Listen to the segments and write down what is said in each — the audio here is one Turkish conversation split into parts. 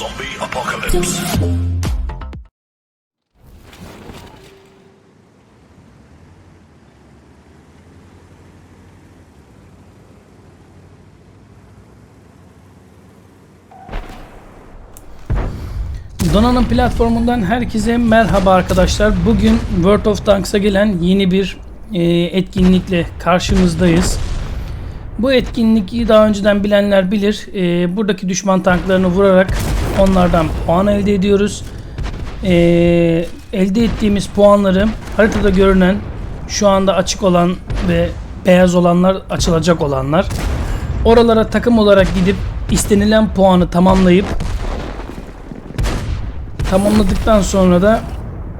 Zombie apocalypse. Donanım platformundan herkese merhaba arkadaşlar. Bugün World of Tanks'a gelen yeni bir e, etkinlikle karşımızdayız. Bu etkinliği daha önceden bilenler bilir. E, buradaki düşman tanklarını vurarak onlardan puan elde ediyoruz. E, elde ettiğimiz puanları haritada görünen şu anda açık olan ve beyaz olanlar açılacak olanlar. Oralara takım olarak gidip istenilen puanı tamamlayıp Tamamladıktan sonra da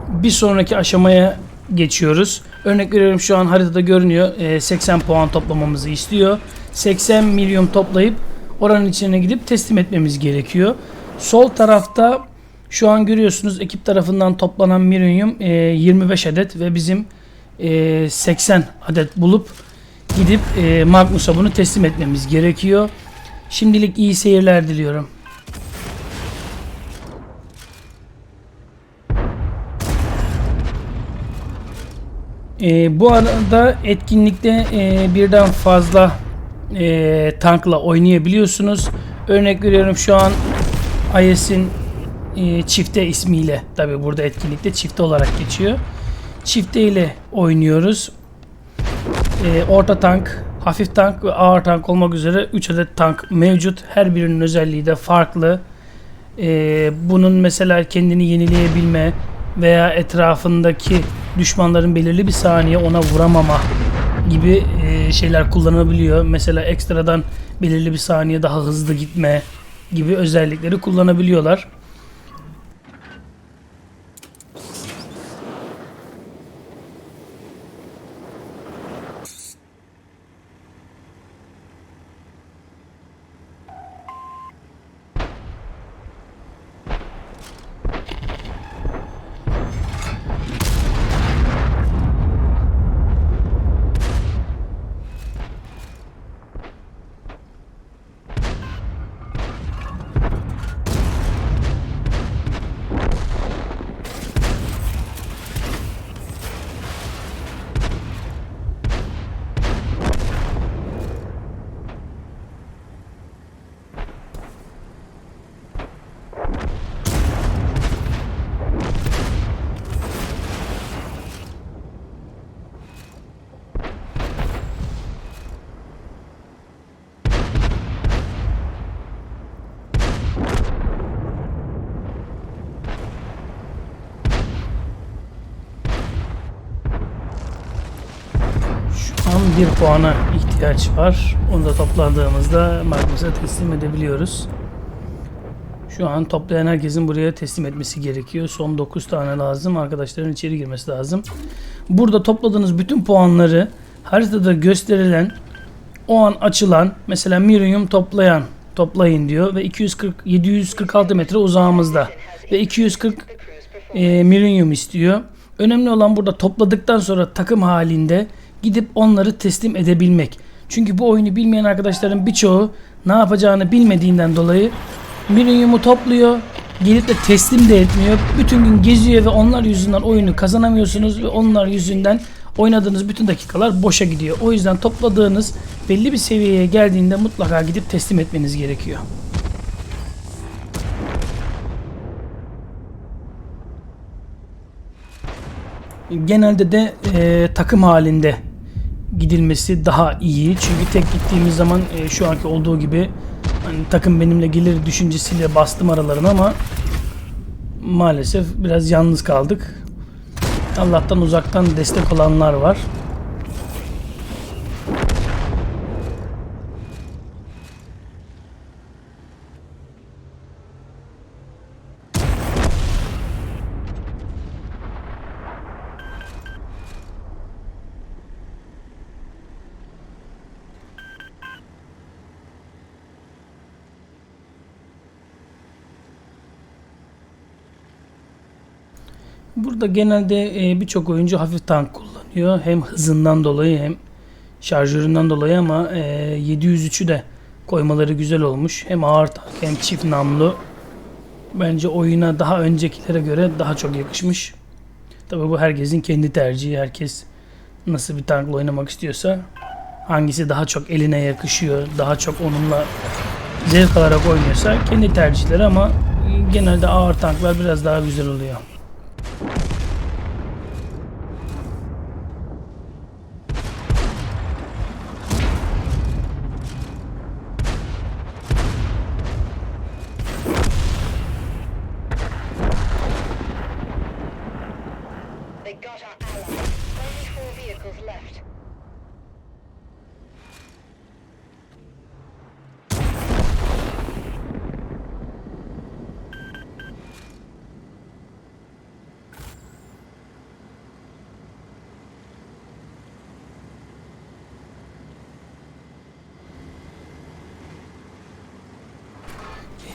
bir sonraki aşamaya geçiyoruz. Örnek veriyorum şu an haritada görünüyor. Ee, 80 puan toplamamızı istiyor. 80 milyon toplayıp oranın içine gidip teslim etmemiz gerekiyor. Sol tarafta şu an görüyorsunuz ekip tarafından toplanan milyum 25 adet ve bizim e, 80 adet bulup gidip e, Magnus'a bunu teslim etmemiz gerekiyor. Şimdilik iyi seyirler diliyorum. Ee, bu arada etkinlikte e, birden fazla e, tankla oynayabiliyorsunuz. Örnek veriyorum şu an IS'in e, çifte ismiyle tabi burada etkinlikte çifte olarak geçiyor. Çifte ile oynuyoruz. E, orta tank, hafif tank ve ağır tank olmak üzere 3 adet tank mevcut. Her birinin özelliği de farklı. E, bunun mesela kendini yenileyebilme veya etrafındaki düşmanların belirli bir saniye ona vuramama gibi e, şeyler kullanılabiliyor. Mesela ekstradan belirli bir saniye daha hızlı gitme gibi özellikleri kullanabiliyorlar. Şu an bir puana ihtiyaç var. Onu da topladığımızda Magnus'a teslim edebiliyoruz. Şu an toplayan herkesin buraya teslim etmesi gerekiyor. Son 9 tane lazım. Arkadaşların içeri girmesi lazım. Burada topladığınız bütün puanları haritada gösterilen o an açılan mesela Mirium toplayan toplayın diyor ve 240 746 metre uzağımızda ve 240 e, Mirium istiyor. Önemli olan burada topladıktan sonra takım halinde gidip onları teslim edebilmek. Çünkü bu oyunu bilmeyen arkadaşların birçoğu ne yapacağını bilmediğinden dolayı Mirium'u topluyor, gelip de teslim de etmiyor. Bütün gün geziyor ve onlar yüzünden oyunu kazanamıyorsunuz ve onlar yüzünden oynadığınız bütün dakikalar boşa gidiyor. O yüzden topladığınız belli bir seviyeye geldiğinde mutlaka gidip teslim etmeniz gerekiyor. Genelde de e, takım halinde gidilmesi daha iyi. Çünkü tek gittiğimiz zaman e, şu anki olduğu gibi hani takım benimle gelir düşüncesiyle bastım aralarına ama maalesef biraz yalnız kaldık. Allah'tan uzaktan destek olanlar var. Burada genelde e, birçok oyuncu hafif tank kullanıyor. Hem hızından dolayı hem şarjöründen dolayı ama e, 703'ü de koymaları güzel olmuş. Hem ağır tank hem çift namlu Bence oyuna daha öncekilere göre daha çok yakışmış. Tabii bu herkesin kendi tercihi. Herkes nasıl bir tankla oynamak istiyorsa hangisi daha çok eline yakışıyor, daha çok onunla zevk alarak oynuyorsa kendi tercihleri ama genelde ağır tanklar biraz daha güzel oluyor. They got our ally. Only four vehicles left.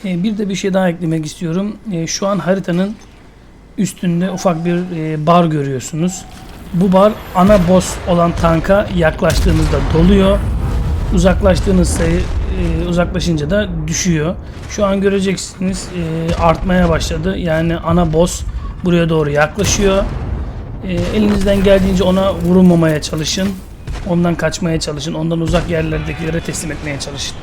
Ee, Bir de bir şey daha eklemek istiyorum. Ee, Şu an haritanın üstünde ufak bir e, bar görüyorsunuz. Bu bar ana boss olan tanka yaklaştığınızda doluyor. Uzaklaştığınız sayı e, uzaklaşınca da düşüyor. Şu an göreceksiniz e, artmaya başladı. Yani ana boss buraya doğru yaklaşıyor. Elinizden geldiğince ona vurulmamaya çalışın. Ondan kaçmaya çalışın. Ondan uzak yerlerdekilere teslim etmeye çalışın.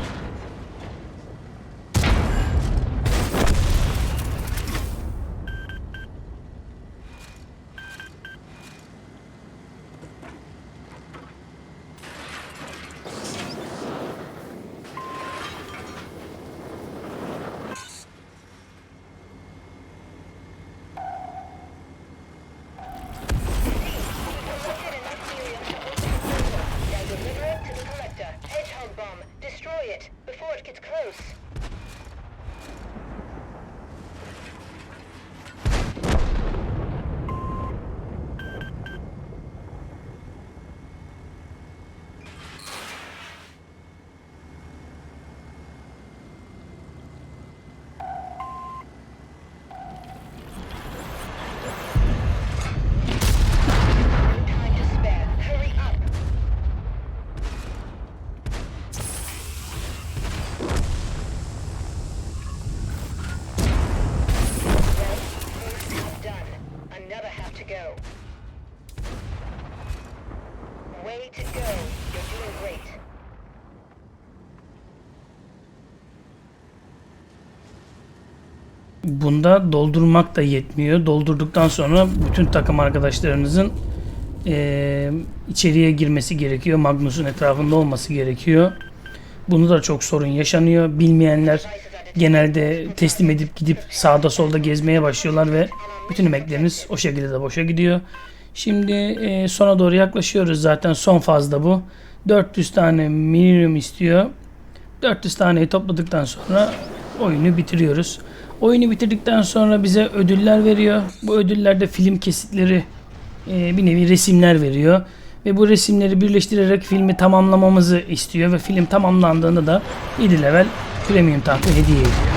Bunda doldurmak da yetmiyor. Doldurduktan sonra bütün takım arkadaşlarınızın eee, içeriye girmesi gerekiyor. Magnus'un etrafında olması gerekiyor. Bunu da çok sorun yaşanıyor. Bilmeyenler genelde teslim edip gidip sağda solda gezmeye başlıyorlar ve bütün emekleriniz o şekilde de boşa gidiyor. Şimdi eee, sona doğru yaklaşıyoruz. Zaten son fazda bu. 400 tane minimum istiyor. 400 taneyi topladıktan sonra oyunu bitiriyoruz. Oyunu bitirdikten sonra bize ödüller veriyor. Bu ödüllerde film kesitleri e, bir nevi resimler veriyor. Ve bu resimleri birleştirerek filmi tamamlamamızı istiyor ve film tamamlandığında da 7 level premium tankı hediye ediyor.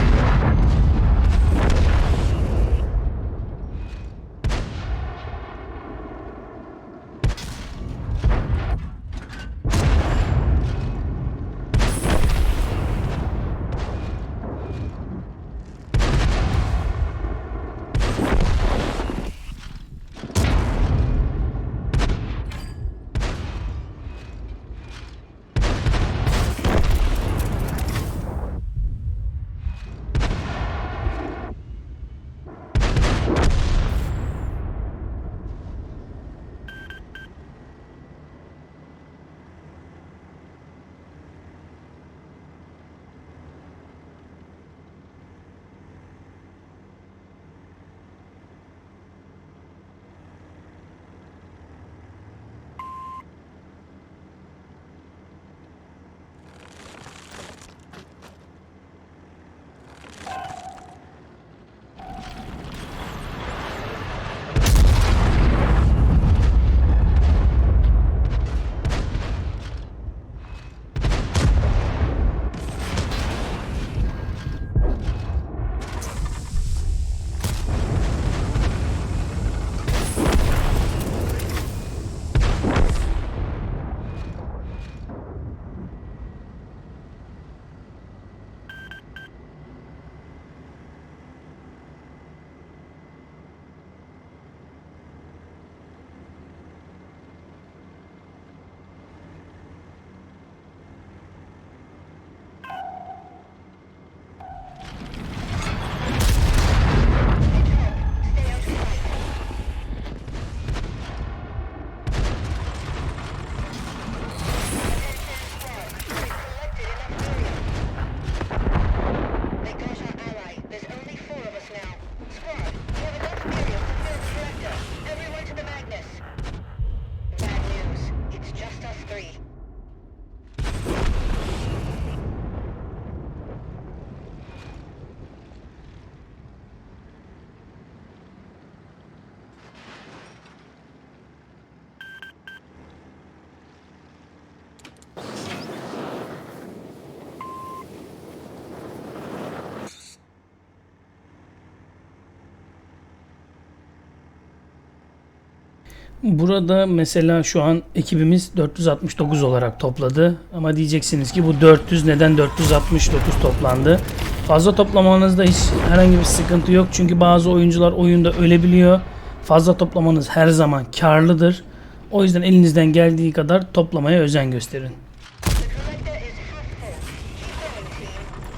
Burada mesela şu an ekibimiz 469 olarak topladı. Ama diyeceksiniz ki bu 400 neden 469 toplandı? Fazla toplamanızda hiç herhangi bir sıkıntı yok. Çünkü bazı oyuncular oyunda ölebiliyor. Fazla toplamanız her zaman karlıdır. O yüzden elinizden geldiği kadar toplamaya özen gösterin.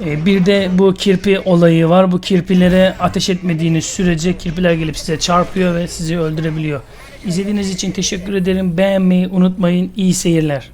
Ee, Bir de bu kirpi olayı var. Bu kirpilere ateş etmediğiniz sürece kirpiler gelip size çarpıyor ve sizi öldürebiliyor. İzlediğiniz için teşekkür ederim. Beğenmeyi unutmayın. İyi seyirler.